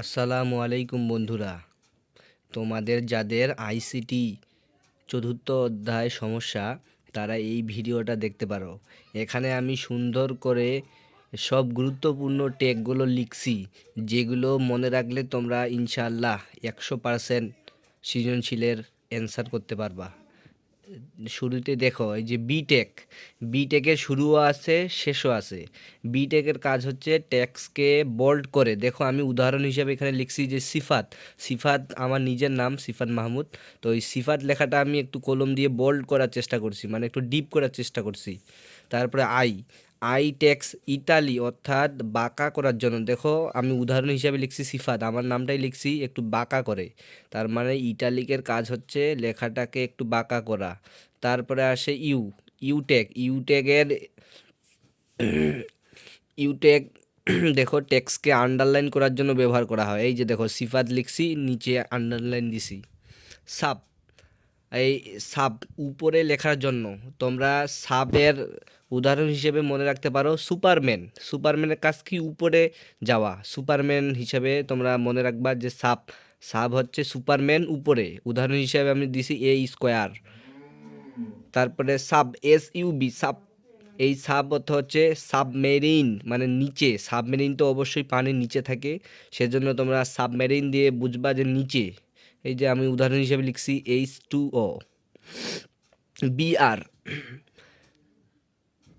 আসসালামু আলাইকুম বন্ধুরা। তোমাদের যাদের আইসিটি চতুর্থ অধ্যায় সমস্যা, তারা এই ভিডিওটা দেখতে পারো। এখানে আমি সুন্দর করে সব গুরুত্বপূর্ণ টেকগুলো লিখছি, যেগুলো মনে রাখলে তোমরা ইনশাআল্লাহ একশো পারসেন্ট সৃজনশীলের অ্যান্সার করতে পারবা। শুরুতে দেখো, এই যে বিটেক বিটেকের শুরুও আছে, শেষও আছে। বিটেকের কাজ হচ্ছে ট্যাক্সকে বোল্ড করে। দেখো, আমি উদাহরণ হিসেবে এখানে লিখছি যে সিফাত। সিফাত আমার নিজের নাম, সিফাত মাহমুদ। তো এই সিফাত লেখাটা আমি একটু কলম দিয়ে বোল্ড করার চেষ্টা করছি মানে একটু ডিপ করার চেষ্টা করছি। তারপরে আই আই ট্যাক্স ইতালি অর্থাৎ বাঁকা করার জন্য। দেখো, আমি উদাহরণ হিসাবে লিখছি সিফাত, আমার নামটাই লিখছি একটু বাঁকা করে। তার মানে ইটালিকের কাজ হচ্ছে লেখাটাকে একটু বাঁকা করা। তারপরে আসে ইউ ইউটেক, ইউটেকের, ইউটেক, দেখো টেক্সকে আন্ডারলাইন করার জন্য ব্যবহার করা হয়। এই যে দেখো, সিফাত লিখছি, নিচে আন্ডারলাইন দিছি। সাপ, এই সাব উপরে লেখার জন্য তোমরা সাবের উদাহরণ হিসেবে মনে রাখতে পারো, সুপারম্যান। সুপারম্যানের কাজ কি? উপরে যাওয়া। সুপারম্যান হিসেবে তোমরা মনে রাখবা যে সাপ সাব হচ্ছে সুপারম্যান উপরে। উদাহরণ হিসেবে আমি দিছি এ স্কোয়ার। তারপরে sub S U B sub, এই সাব অর্থ হচ্ছে সাবমেরিন মানে নিচে। সাবমেরিন তো অবশ্যই পানির নিচে থাকে, সেজন্য তোমরা সাবমেরিন দিয়ে বুঝবা যে নিচে। এই যে আমি উদাহরণ হিসেবে লিখছি H two O B R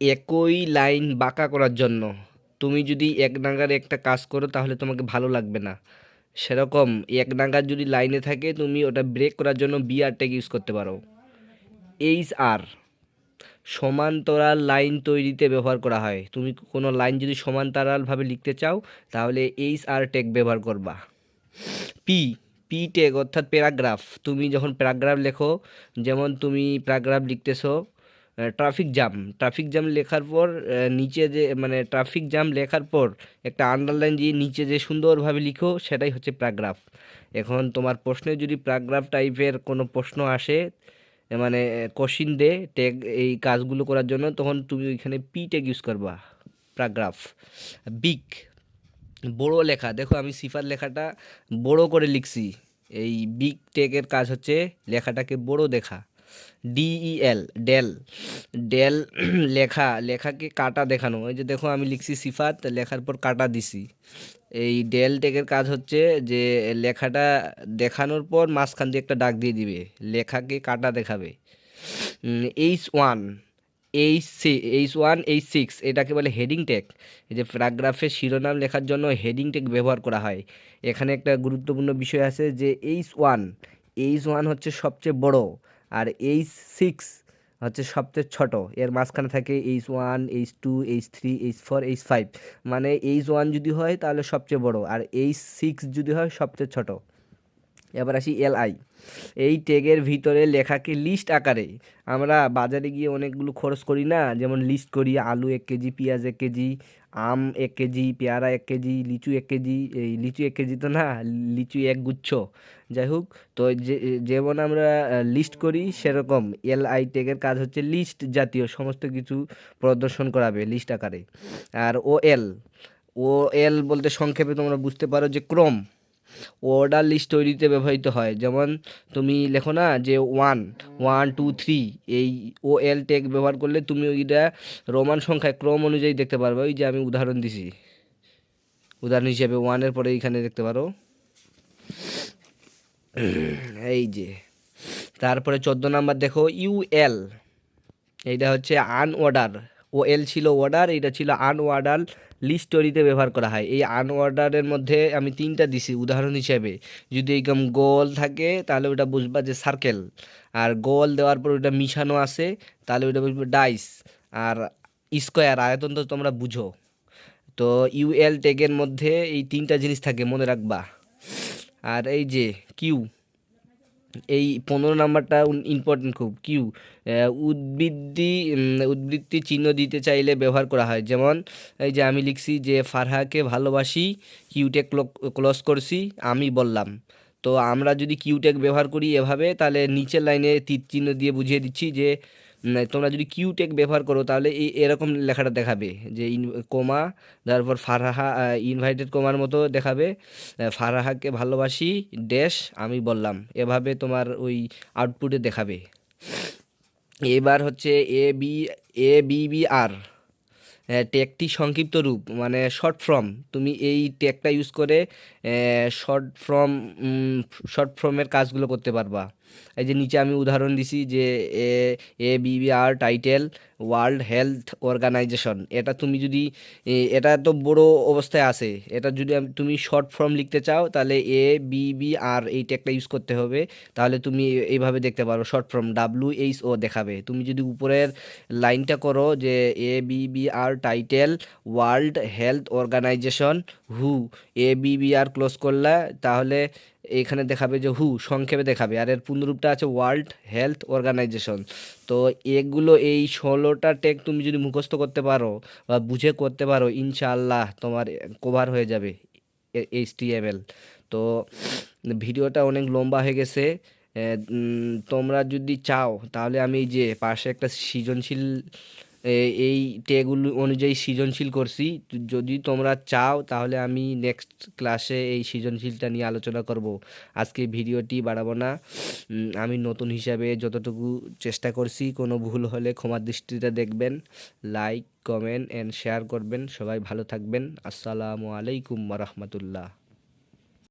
একই লাইন বাঁকা করার জন্য। তুমি যদি এক নাগারে একটা কাজ করো, তাহলে তোমাকে ভালো লাগবে না। সেরকম এক নাগার যদি লাইনে থাকে, তুমি ওটা ব্রেক করার জন্য বিআর ট্যাগ ইউজ করতে পারো। এইচ আর সমান্তরাল লাইন তৈরিতে ব্যবহার করা হয়। তুমি কোনো লাইন যদি সমান্তরালভাবে লিখতে চাও, তাহলে এইচ আর ট্যাগ ব্যবহার করবা। পি পি টেক অর্থাৎ প্যারাগ্রাফ তুমি যখন প্যারাগ্রাফ লেখো, যেমন তুমি প্যারাগ্রাফ লিখতেছো ট্রাফিক জ্যাম ট্রাফিক জ্যাম লেখার পর নিচে যে মানে ট্রাফিক জ্যাম লেখার পর একটা আন্ডারলাইন দিয়ে নিচে যে সুন্দরভাবে লিখো, সেটাই হচ্ছে প্যারাগ্রাফ এখন তোমার প্রশ্নে যদি প্যারাগ্রাফ টাইপের কোনো প্রশ্ন আসে মানে কোশ্চিন দে টেক এই কাজগুলো করার জন্য, তখন তুমি ওইখানে পি টেক ইউজ করবা প্যারাগ্রাফ বিগ বড় লেখা। দেখো, আমি সিফার লেখাটা বড় করে লিখছি। এই বিগ টেকের কাজ হচ্ছে লেখাটাকে বড় দেখা। ডিইএল ডেল ডেল লেখা, লেখাকে কাটা দেখানো। এই যে দেখো, আমি লিখছি সিফাত, লেখার পর কাটা দিছি। এই ডেল টেকের কাজ হচ্ছে যে লেখাটা দেখানোর পর মাঝখান দিয়ে একটা ডাক দিয়ে দিবে। লেখাকে কাটা দেখাবে। H one H C H one H six এটাকে বলে হেডিং টেক এই যে প্যারাগ্রাফের শিরোনাম লেখার জন্য হেডিং টেক ব্যবহার করা হয়। এখানে একটা গুরুত্বপূর্ণ বিষয় আছে যে এইচ ওয়ান এইচ ওয়ান হচ্ছে সবচেয়ে বড়, আর এইচ সিক্স হচ্ছে সবচেয়ে ছোট। এর মাঝখানে থাকে H one H two H three H four H five মানে এইচ ওয়ান যদি হয় তাহলে সবচেয়ে বড়। আর এইচ সিক্স যদি হয় সবচেয়ে ছোট। এবার আসি এলআই এই ট্যাগের ভিতরে লেখাকে লিস্ট আকারে? আমরা বাজারে গিয়ে অনেকগুলো খরচ করি না? যেমন লিস্ট করি, আলু এক কেজি, পেঁয়াজ এক কেজি, আম এক কেজি, পেয়ারা এক কেজি, লিচু এক কেজি, এই লিচু এক কেজি তো না, লিচু এক গুচ্ছ। যাই হোক, তো যেমন আমরা লিস্ট করি, সেরকম এল আই ট্যাগের কাজ হচ্ছে লিস্ট জাতীয় সমস্ত কিছু প্রদর্শন করাবে লিস্ট আকারে। আর ও এল ও এল বলতে সংক্ষেপে তোমরা বুঝতে পারো যে ক্রম। অর্ডার লিস্ট তৈরিতে ব্যবহৃত হয়। যেমন তুমি লেখো না যে ওয়ান ওয়ান টু থ্রি এই ও এল টেক ব্যবহার করলে তুমি ওইটা রোমান সংখ্যায় ক্রম অনুযায়ী দেখতে পারবে। ওই যে আমি উদাহরণ দিছি। উদাহরণ হিসেবে ওয়ানের পরে এইখানে দেখতে পারো। এই যে। তারপরে চোদ্দ নাম্বার দেখো ইউএল এইটা হচ্ছে আনঅর্ডার ও এল ছিল অর্ডার এইটা ছিল আনঅর্ডার লিস্ট তৈরিতে ব্যবহার করা হয়। এই আনঅর্ডারের মধ্যে আমি তিনটা দিছি, উদাহরণ হিসেবে। যদি এইরকম গোল থাকে, তাহলে ওটা বুঝবা যে সার্কেল আর গোল দেওয়ার পর ওটা মিশানো আছে, তাহলে ওটা বুঝবে ডাইস আর স্কোয়ার আয়তন তো তোমরা বুঝো। তো ইউএল ট্যাগের মধ্যে এই তিনটা জিনিস থাকে, মনে রাখবা। আর এই যে কিউ এই পনেরো নাম্বারটা ইম্পর্টেন্ট খুব। কিউ উদ্বৃত্তি উদ্বৃত্তি চিহ্ন দিতে চাইলে ব্যবহার করা হয়। যেমন, এই যে আমি লিখছি যে, ফারহাকে ভালোবাসি কিউটেক ক্লোজ করছি, আমি বললাম। তো আমরা যদি কিউটেক ব্যবহার করি এভাবে, তাহলে নিচের লাইনে তীর চিহ্ন দিয়ে বুঝিয়ে দিচ্ছি যে তোমরা যদি কিউ টেক ব্যবহার করো, তাহলে এই এরকম লেখাটা দেখাবে যে ইন, কোমা, তারপর ফারাহা ইনভাইটেড কোমার মতো দেখাবে। ফারাহাকে ভালোবাসি ড্যাশ আমি বললাম। এভাবে তোমার ওই আউটপুটে দেখাবে। এবার হচ্ছে A B A B B R ট্যাগটি সংক্ষিপ্ত রূপ মানে শর্ট ফর্ম তুমি এই ট্যাগটা ইউজ করে শর্ট ফর্ম শর্ট ফর্মের কাজগুলো করতে পারবা। এই যে নিচে আমি উদাহরণ দিছি যে, A A B B R title world health organisation এটা তুমি যদি এটা তো বড় অবস্থায় আছে। এটা যদি তুমি শর্ট ফর্ম লিখতে চাও, তাহলে এ বিবিআর এই ট্যাগটা ইউজ করতে হবে। তাহলে তুমি এইভাবে দেখতে পারো short form W H O দেখাবে। তুমি যদি উপরের লাইনটা করো যে, A B B R title world health organisation who A B B R close করলে তাহলে এখানে দেখাবে যে হু সংক্ষেপে দেখাবে। আর এর পূর্ণরূপটা আছে ওয়ার্ল্ড হেলথ অর্গানাইজেশন তো এগুলো এই ষোলোটা টেক তুমি যদি মুখস্থ করতে পারো বা বুঝে করতে পারো, ইনশাআল্লাহ তোমার কভার হয়ে যাবে এইচ টি এম এল তো ভিডিওটা অনেক লম্বা হয়ে গেছে। তোমরা যদি চাও, তাহলে আমি যে পাশে একটা সৃজনশীল এই টেগুলো অনুযায়ী সৃজনশীল করছি। যদি তোমরা চাও, তাহলে আমি নেক্সট ক্লাসে এই সৃজনশীলটা নিয়ে আলোচনা করব। আজকে ভিডিওটি বাড়াবো না। আমি নতুন হিসাবে যতটুকু চেষ্টা করছি, কোনো ভুল হলে ক্ষমার দৃষ্টিতে দেখবেন লাইক কমেন্ট অ্যান্ড শেয়ার করবেন। সবাই ভালো থাকবেন। আসসালামু আলাইকুম রহমতুল্লাহ।